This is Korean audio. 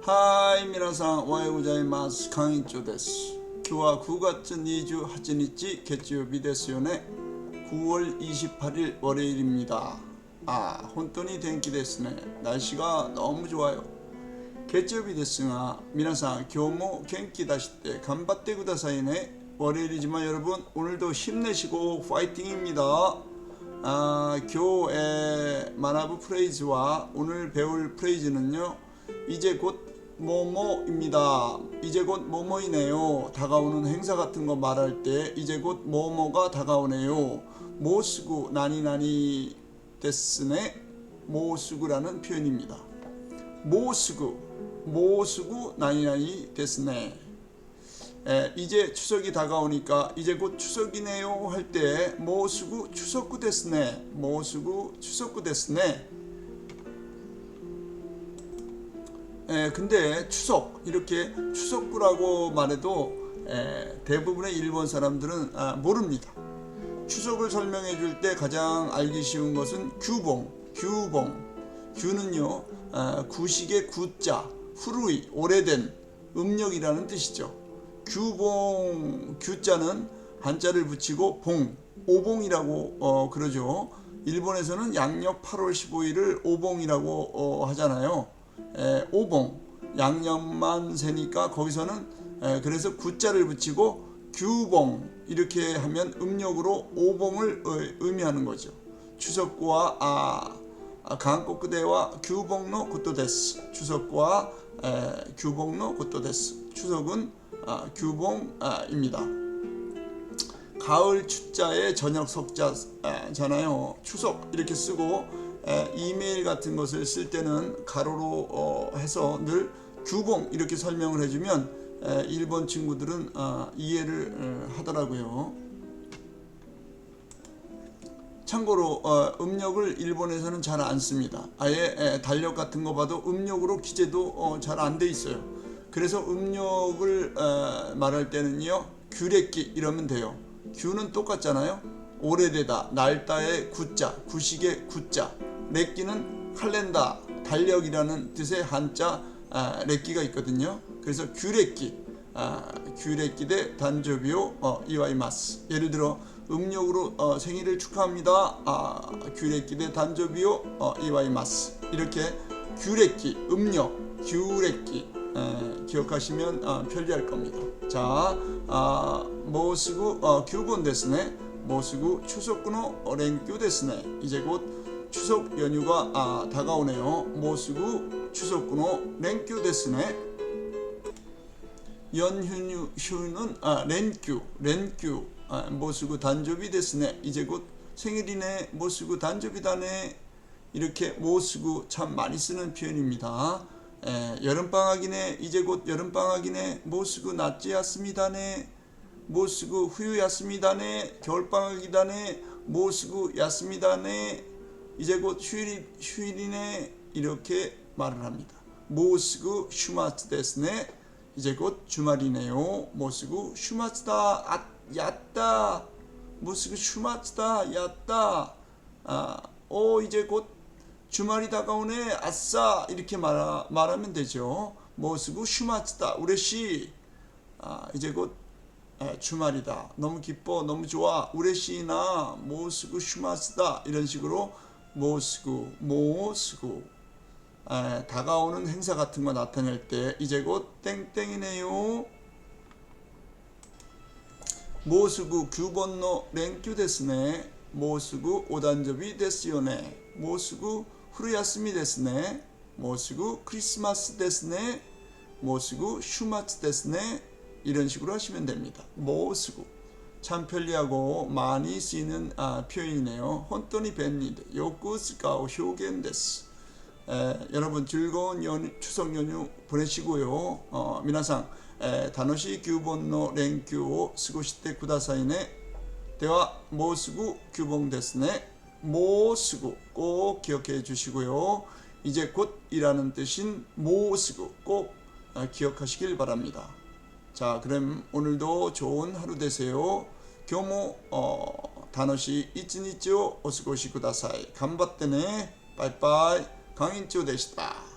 はい、皆さんおはようございます。会員長です。今日は9月28日月曜日ですよね。9월 28일 월요일입니다. 아, 本当に天気ですね. 날씨가 너무 좋아요. 月曜日ですが皆さん今日も元気出して頑張ってくださいね 월요일이지만 여러분 오늘도 힘내시고 파이팅입니다 아, 교의 마나브 프레이즈와 오늘 배울 프레이즈는요 이제 곧 뭐뭐입니다. 이제 곧 뭐뭐이네요. 다가오는 행사 같은 거 말할 때 이제 곧 뭐뭐가 다가오네요. 모스구 나니나니 데스네. 모스구라는 표현입니다. 모스구 모스구 나니나니 데스네. 에, 이제 추석이 다가오니까 이제 곧 추석이네요 할 때 모스구 추석구 데스네. 모스구 추석구 데스네 에, 근데 추석 이렇게 추석구라고 말해도 에, 대부분의 일본 사람들은 아, 모릅니다. 추석을 설명해 줄 때 가장 알기 쉬운 것은 규봉 규봉. 규는요 아, 구식의 구자 후루이 오래된 음력이라는 뜻이죠. 규봉 규자는 한자를 붙이고 봉 오봉이라고 어, 그러죠. 일본에서는 양력 8월 15일을 오봉이라고 어, 하잖아요 에, 오봉 양념만 세니까 거기서는 에, 그래서 구자를 붙이고 규봉 이렇게 하면 음력으로 오봉을 의- 의미하는 거죠 추석과 아, 아 한국대와 규봉노 고토데스 추석과 에, 규봉노 고토데스 추석은 아, 규봉입니다. 가을 추자에 저녁 석자잖아요. 추석 이렇게 쓰고 에, 이메일 같은 것을 쓸 때는 가로로 어, 해서 늘 규봉 이렇게 설명을 해주면 에, 일본 친구들은 아, 이해를 어, 하더라고요. 참고로 어, 음력을 일본에서는 잘 안 씁니다. 아예 에, 달력 같은 거 봐도 음력으로 기재도 어, 잘안 돼 있어요. 그래서 음력을 어, 말할 때는요 규례기 이러면 돼요. 규는 똑같잖아요. 오래되다 날따의 구자 구식의 구자 렉기는 칼렌다 달력이라는 뜻의 한자 아, 렉기가 있거든요. 그래서 규례기 아, 규례기 대 단조비오 어, 이와이마스 예를 들어 음력으로 어, 생일을 축하합니다. 아, 규례기 대 단조비오 어, 이와이마스 이렇게 규례기 음력 규례기 에, 기억하시면 어, 편리할 겁니다. 자, 아, 모스구 어, 규본 데스네. 모스구 추석구노 랭규 데스네. 이제 곧 추석 연휴가 아, 다가오네요. 모스구 추석구노 랭규 데스네. 연휴는 아, 렌큐 렌큐 아, 모스구 단조비 데스네. 이제 곧 생일이네. 모스구 단조비다네. 이렇게 모스구 참 많이 쓰는 표현입니다. 에, 여름방학이네 이제 곧 여름방학이네 모스구 낮지였습니다네 모스구 후유 였습니다네 겨울방학이다네 모스구 였습니다네 이제 곧 휴일, 휴일이네 이렇게 말을 합니다. 모스구 슈마츠 데스네. 이제 곧 주말이네요. 모스구 슈마츠다 아, 얕다. 모스구 슈마츠다 얕다. 아, 오 이제 곧 주말이 다가오네. 아싸. 이렇게 말하, 말하면 되죠. 모스구 슈마츠다 우레시. 아, 이제 곧 에, 주말이다. 너무 기뻐. 너무 좋아. 우레시나 모스구 슈마츠다. 이런 식으로 모스구 모스구 에, 다가오는 행사 같은 거 나타낼 때 이제 곧 땡땡이네요. 모스구 규번노 랭큐 데스네. 모스구 오단접이 데스요네. 모스구 후루야스미 데스네. 모스구 크리스마스 데스네. 모스구 슈마츠 데스네. 이런 식으로 하시면 됩니다. 모스구 참 편리하고 많이 쓰이는 아, 표현이네요 혼돈이 벤니드 요쿠스카오 효겐 데스 에, 여러분 즐거운 연휴, 추석 연휴 보내시고요. 어, 미나상 에, 다노시 규본노 랭큐 스고시테 구다사이네. 대화 모스구 규봉 데스네. 모스구 꼭 기억해 주시고요. 이제 곧이라는 뜻인 모스구 꼭 어, 기억하시길 바랍니다. 자, 그럼 오늘도 좋은 하루 되세요. 교모 어, 다노시 이츠니치오 오스고시 구다사이. 간바떼네. 빠이빠이. 강인조 되시다.